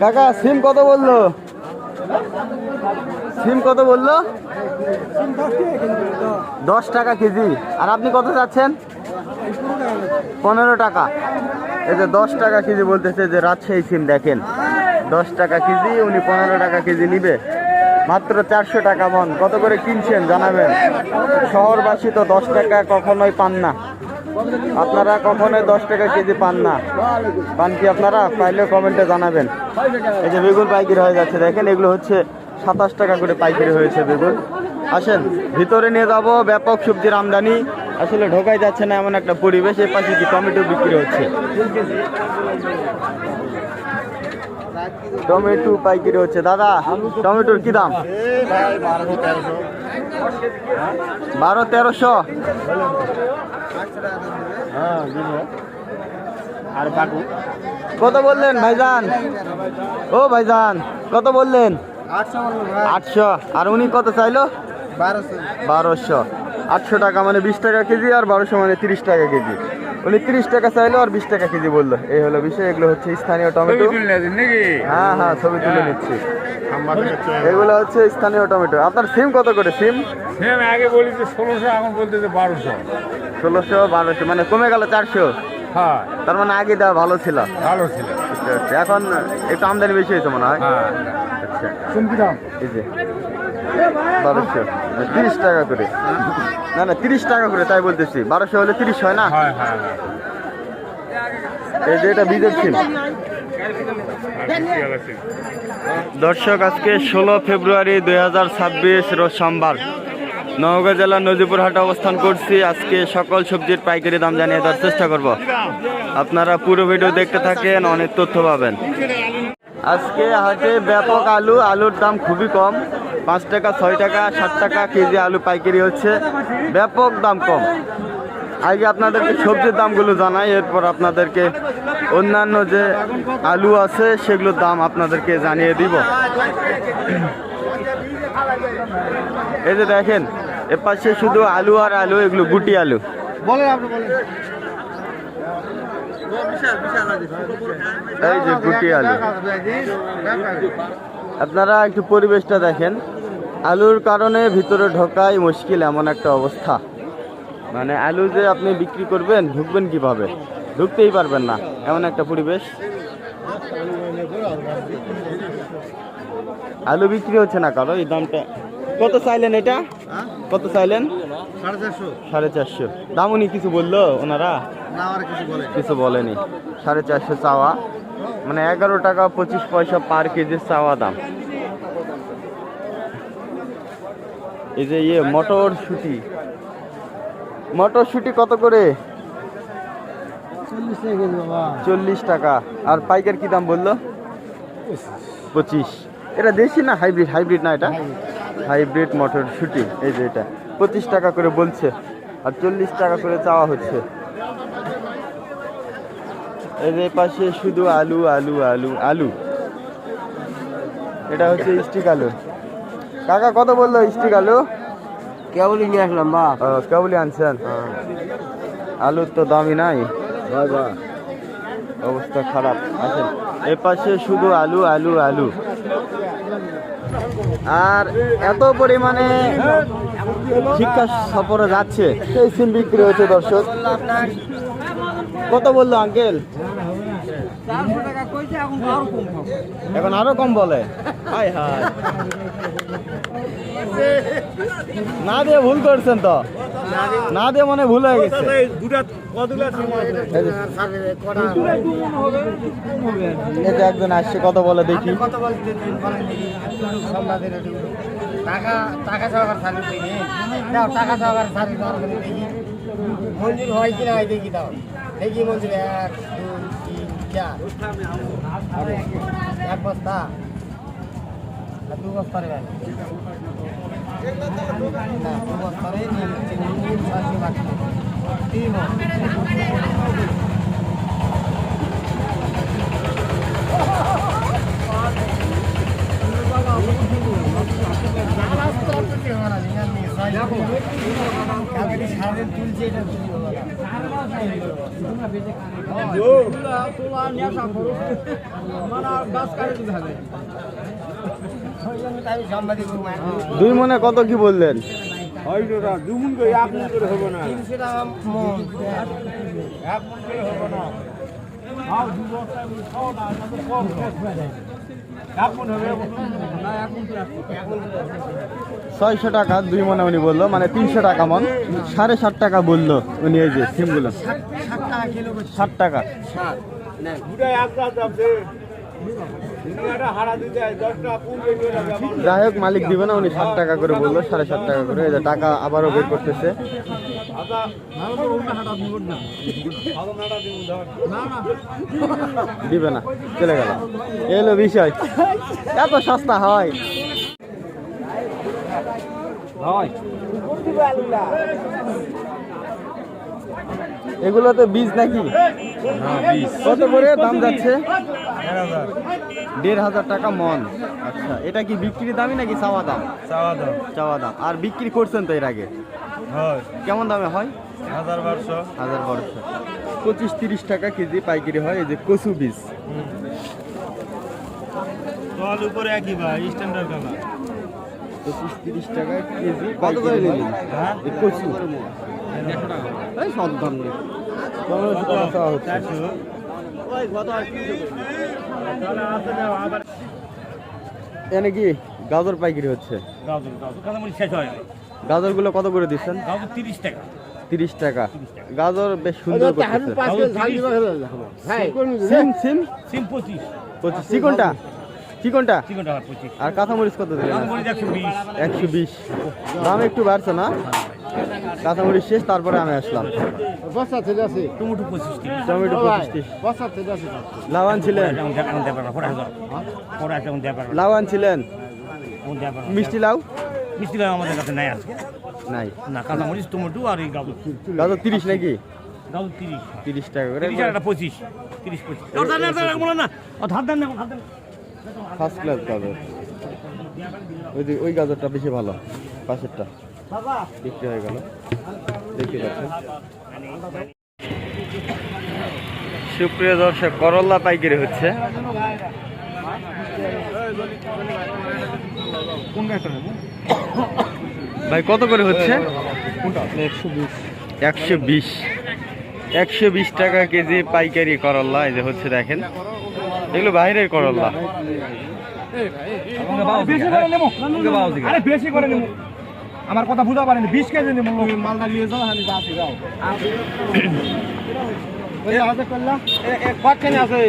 কাকা, সিম কত বলল? সিম কত বলল? দশ টাকা কেজি। আর আপনি কত চাচ্ছেন? পনেরো টাকা। এই যে দশ টাকা কেজি বলতেছে যে রাজশাহী সিম দেখেন। দশ টাকা কেজি, উনি পনেরো টাকা কেজি নিবে। মাত্র চারশো টাকা মন। কত করে কিনছেন জানাবেন? শহরবাসী তো দশ টাকা কখনোই পান না। আপনারা কখনোই দশ টাকা কেজি পান না। পান কি আপনারা? পাইলে কমেন্টে জানাবেন। এই যে বেগুন পাইকারি হয়ে যাচ্ছে, দেখেন এগুলো হচ্ছে সাতাশ টাকা করে পাইকারি হয়েছে বেগুন। আসেন, ভিতরে নিয়ে যাব ব্যাপক সবজির আমদানি। আসলে ঢোকাই যাচ্ছে না এমন একটা পরিবেশ এর পাশে কি টমেটো বিক্রি হচ্ছে। টমেটো পাইকারি হচ্ছে। দাদা, টমেটোর কি দাম? বারো তেরোশো। আর বাকু কত বললেন ভাইজান? ও ভাইজান কত বললেন? আটশো। আর উনি কত চাইলো? বারোশো। বারোশো। আটশো টাকা মানে বিশ টাকা কেজি আর বারোশো মানে তিরিশ টাকা কেজি। উনি তিরিশ টাকা চাইলো আর বিশ টাকা কেজি বলল। এই হলো বিষয় এগুলো হচ্ছে স্থানীয় টমেটো। হ্যাঁ হ্যাঁ ছবি তুলে নিচ্ছি। এগুলো হচ্ছে স্থানীয় টমেটো। আপনার সিম কত করে সিম? হ্যাঁ আমি আগে বলি যে ষোলোশো এখন বলতে যে বারোশো। ষোলোশো বারোশো মানে কমে গেল চারশো। হ্যাঁ। তার মানে আগে দেওয়া ভালো ছিল। ভালো ছিল। আচ্ছা, আচ্ছা। এখন একটু আমদানি বেশি হয়েছে মনে হয়। হ্যাঁ। আচ্ছা। দাম? এই যে। বারোশো। তিরিশ টাকা করে। না না তিরিশ টাকা করে তাই বলতেছি। বারোশো হলে তিরিশ হয় না? হ্যাঁ হ্যাঁ হ্যাঁ। এই যে এটা সিম। দর্শক আজকে ষোলো ফেব্রুয়ারি দুই হাজার ছাব্বিশ রোজ সোমবার। নওগাঁ জেলার নজিপুর হাটে অবস্থান করছি। আজকে সকল সবজির পাইকারি দাম জানিয়ে দেওয়ার চেষ্টা করব। আপনারা পুরো ভিডিও দেখতে থাকেন অনেক তথ্য পাবেন। আজকে হাটে ব্যাপক আলু আলুর দাম খুবই কম। পাঁচ টাকা ছয় টাকা সাত টাকা কেজি আলু পাইকারি হচ্ছে। ব্যাপক দাম কম। আগে আপনাদেরকে সবজির দামগুলো জানাই এরপর আপনাদেরকে অন্যান্য যে আলু আছে সেগুলোর দাম আপনাদেরকে জানিয়ে দিব। এই যে দেখেন এ পাশে শুধু আলু আর আলু এগুলো গুটি আলু। বলেন আপনি বলেন। এই যে গুটি আলু। আপনারা একটু পরিবেশটা দেখেন। আলুর কারণে ভিতরে ঢোকাই মুশকিল এমন একটা অবস্থা। মানে আলু যে আপনি বিক্রি করবেন, ঢুকবেন কীভাবে? ঢুকতেই পারবেন না। এমন একটা পরিবেশ। আলু বিক্রি হচ্ছে না কারও? এই দামটা কত চাইলেন এটা? কত চাইলেন? সাড়ে চারশো। দাম উনি কিছু বলল ওনারা? কিছু বলেনি। সাড়ে চারশো চাওয়া। মানে এগারো টাকা পঁচিশ পয়সা পার কেজির চাওয়া দাম। এই যে ইয়ে মটর শুটি। মটর শুটি কত করে? চল্লিশ টাকা আর পাইকার কি দাম বলল? পঁচিশ। এটা দেশি না হাইব্রিড? হাইব্রিড না এটা? হাইব্রিড। মটর শুটি। এই যে এটা। পঁচিশ টাকা করে বলছে। আর চল্লিশ টাকা করে চাওয়া হচ্ছে। যে পাশে শুধু আলু আলু আলু আলু। এটা হচ্ছে স্টিক আলু। কাকা কত বলল স্টিক আলু? কেবলই নিয়ে আসলাম বা ও, কেবলই আনছেন? আলুর তো দামই নাই। অবস্থা খারাপ। আছেন এ পাশে শুধু আলু আলু আলু। আর এত পরিমাণে শিক্ষা সফরে যাচ্ছে। সেই সিম বিক্রি হচ্ছে দর্শক। কত বলল আঙ্কেল? এখন আরও কম বলে। হাই হাই না দিয়ে ভুল করছেন তো? না দিয়ে মনে ভুল হয়ে গেছে। যে একজন আসছে কত বলে দেখি। কত টাকা টাকা সহকার সার্ভিস দাও টাকা সহকার সার্ভিস দেখি মন্দির হয় কিনা হয় দেখি দাও। দেখি মন্দির এক দুই তিন চার। এক বস্তা। আর দু বস্তা রে ভাই না দু বস্তা দুই মনে কত কি বললেন? টাকা ছয়শো টাকা দুই মনে উনি বলল মানে তিনশো টাকা মন, সাড়ে ষাট টাকা বলল উনি এই যে সিমগুলো। ষাট টাকা। ষাট টাকা ষাট নেন। যাই হোক মালিক দিবে না উনি সাত টাকা করে বলল সাড়ে সাত টাকা করে। টাকা আবারও বের করতেছে। দিবে না চলে গেল। এলো বিষয়। এত সস্তা হয়। এগুলো তো বীজ নাকি? কত করে দাম যাচ্ছে? দেড় হাজার। টাকা মন। আচ্ছা এটা কি বিক্রির দামই নাকি চাওয়া দাম? চাওয়া দাম। চাওয়া দাম। আর বিক্রি করছেন তো এর আগে? কেমন দামে হয়? হাজার বারোশো। হাজার বারোশো। পঁচিশ তিরিশ টাকা কেজি পাইকারি হয় এই যে কচু বীজ। তল উপরে একই ভাই স্ট্যান্ডার্ড কালার পঁচিশ তিরিশ টাকা কেজি পাইকারি হয়? হ্যাঁ? কচু। এই সব দাম নেই পনেরোশো টাকা হচ্ছে। চারশো। এনে কি গাজর পাইকারি হচ্ছে? গাজর গাজর। কাঁচামরিচ শেষ হয় গাজরগুলো কত করে দিচ্ছেন? তিরিশ টাকা। তিরিশ টাকা। গাজর বেশ সুন্দর হ্যাঁ। সিম সিম সিম? পঁচিশ। পঁচিশ। চিকনটা? চিকনটা? আর কাঁচামরিচ কত দিলেন? একশো বিশ। একশো বিশ। দাম একটু বাড়ছে না? কাঁচামরিচ শেষ তারপরে আমি আসলাম। টমেটো পঁচিশ টমেটো পঁচিশ লাভান ছিলেন? লাভান ছিলেন? মিষ্টি লাউ? মিষ্টি লাউ আমাদের কাছে নাই আজকে। নাই। না কাঁচামরিচ টমেটো আর এই গাজর। গাজর তিরিশ নাকি? গাজর তিরিশ। তিরিশ টাকা করে। তিরিশ আর পঁচিশ। তিরিশ পঁচিশ। না। ও দেন না ধার দেন ফার্স্ট ক্লাস গাজর। ওই যে ওই গাজরটা বেশি ভালো পাশেরটা। বিক্রি হয়ে গেল। দেখতে পাচ্ছেন। সুপ্রিয় দর্শক করল্লা পাইকারি হচ্ছে। ভাই, কত করে হচ্ছে? একশো বিশ। একশো বিশ টাকা কেজি পাইকারি করল্লা এই যে হচ্ছে দেখেন। এগুলো বাইরের করল্লা আমার কথা বুঝা পারেনি বিশ কেজি নিব মালটা নিয়ে যাও আমি যাচ্ছি যাও। ওই করলাম কেন আছে?